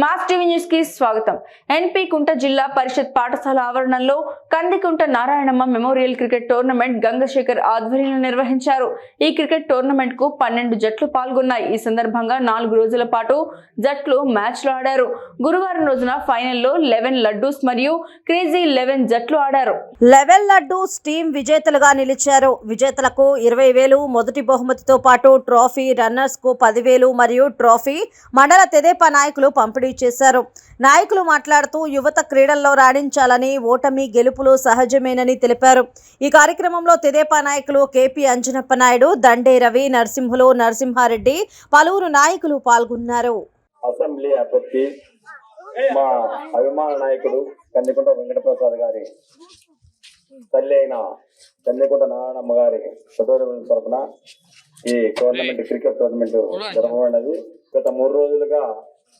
Mass TV న్యూస్కి స్వాగతం. ఎన్పి కుంట జిల్లా పరిషత్ పాఠశాల ఆవరణంలో Kandikunta Narayanamma memorial cricket tournament Gangasekhar ఆధ్వర్యంలో నిర్వహించారు. ఈ క్రికెట్ టోర్నమెంట్కు పన్నెండు జట్లు పాల్గొన్నాయి. ఈ సందర్భంగా నాలుగు రోజుల పాటు జట్లు మ్యాచ్లు ఆడారు. గురువారం రోజున ఫైనల్లో లెవెన్ లడ్డూస్ మరియు క్రేజీ లెవెన్ జట్లు ఆడారు. లెవెన్ లడ్డు టీం విజేతలుగా నిలిచారు. విజేతలకు ఇరవై వేలు మొదటి బహుమతితో పాటు ట్రోఫీ రన్నర్స్కు పదివేలు మరియు ట్రోఫీ మండల తెదేపా నాయకులు పంపిణీ చేశారు. నాయకులు మాట్లాడుతూ యువత క్రీడల్లో రాణించాలని ఓటమి గెలుపులు సహజమేనని తెలిపారు. ఈ కార్యక్రమంలో తెదేపా నాయకులు కేపీ అంజనప్ప నాయుడు దండే రవి నరసింహులు నరసింహారెడ్డి పలువురు నాయకులు పాల్గొన్నారు. అసెంబ్లీ అభ్యర్థి మా అభిమాన నాయకుడు కందికుంట వెంకటప్రసాద్ గారి తల్లి అయిన కందికుంట నారాయణమ్మ గారి సదోదరుల తరఫున ఈ టోర్నమెంట్ క్రికెట్ టోర్నమెంట్ జరగబడినది గత మూడు రోజులుగా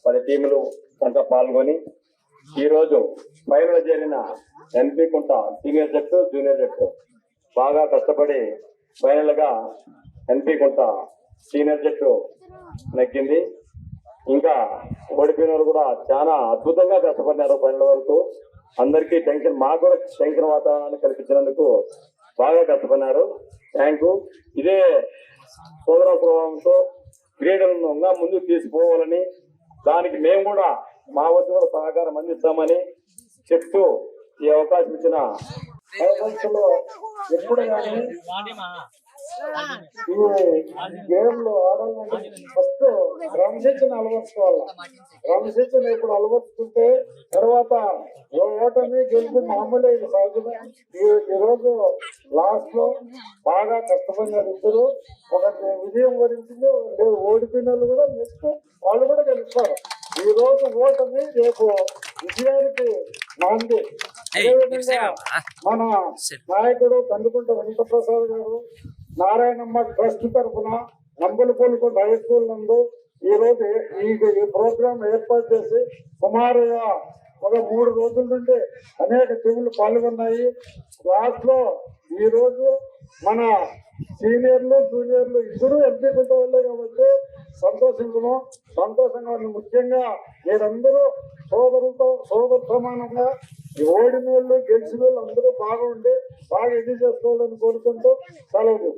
పది టీములు కనుక పాల్గొని ఈ రోజు ఫైనల్ జరిగిన ఎన్పి కుంట సీనియర్ జట్టు జూనియర్ జట్టు బాగా కష్టపడి ఫైనల్గా ఎన్పి కుంట సీనియర్ జట్టు నెగ్గింది. ఇంకా ఓడిపోయిన వారు కూడా చాలా అద్భుతంగా కష్టపడినారు ఫైనల్ వరకు. అందరికీ టెన్షన్ మాకు కూడా టెన్షన్ వాతావరణాన్ని కల్పించినందుకు బాగా కష్టపడినారు. థ్యాంక్ యూ ఇదే సోదర ప్రభావంతో క్రీడలను ముందుకు తీసుకుపోవాలని దానికి మేము కూడా మా వద్ద కూడా సహకారం అందిస్తామని చెప్తూ ఈ అవకాశం ఇచ్చిన ప్రపంచంలో ఎప్పుడు కానీ ఈ గేమ్లో ఆడాలంటే ఫస్ట్ క్రమశిక్షణ అలవర్చుకోవాలి. క్రమశిక్షణ ఇప్పుడు అలవర్చుకుంటే తర్వాత ఓటమి గెలుపు మామూలే ఇది సహజమే ఈ- ఈ రోజు లాస్ట్లో బాగా కష్టపడినారు ఇద్దరు. ఒకటి విజయం వరించింది ఒకటి ఓడిపోయిన వాళ్ళు కూడా నెక్స్ట్ వాళ్ళు కూడా గెలుస్తారు. ఈ రోజు ఓటమి రేపు విజయానికి నాంది మన నాయకుడు కందుకుంట వెంకటప్రసాద్ గారు నారాయణమ్మ ట్రస్ట్ తరఫున నంబులపల్లి హై స్కూల్ నందు ఈ రోజు ఈ ఈ ప్రోగ్రాం ఏర్పాటు చేసి సుమారుగా ఒక మూడు రోజుల నుండి అనేక టీములు పాల్గొన్నాయి. క్లాస్లో ఈ రోజు మన సీనియర్లు జూనియర్లు ఇద్దరు ఎంపీ వాళ్ళే కాబట్టి సంతోషించము. సంతోషంగా ముఖ్యంగా మీరందరూ సోదరులతో సోదర సమానంగా ఓడిన వాళ్ళు గెలిచిన వాళ్ళు అందరూ బాగా ఉండి బాగా ఎడీ చేసుకోవాలని కోరుకుంటూ సెలవు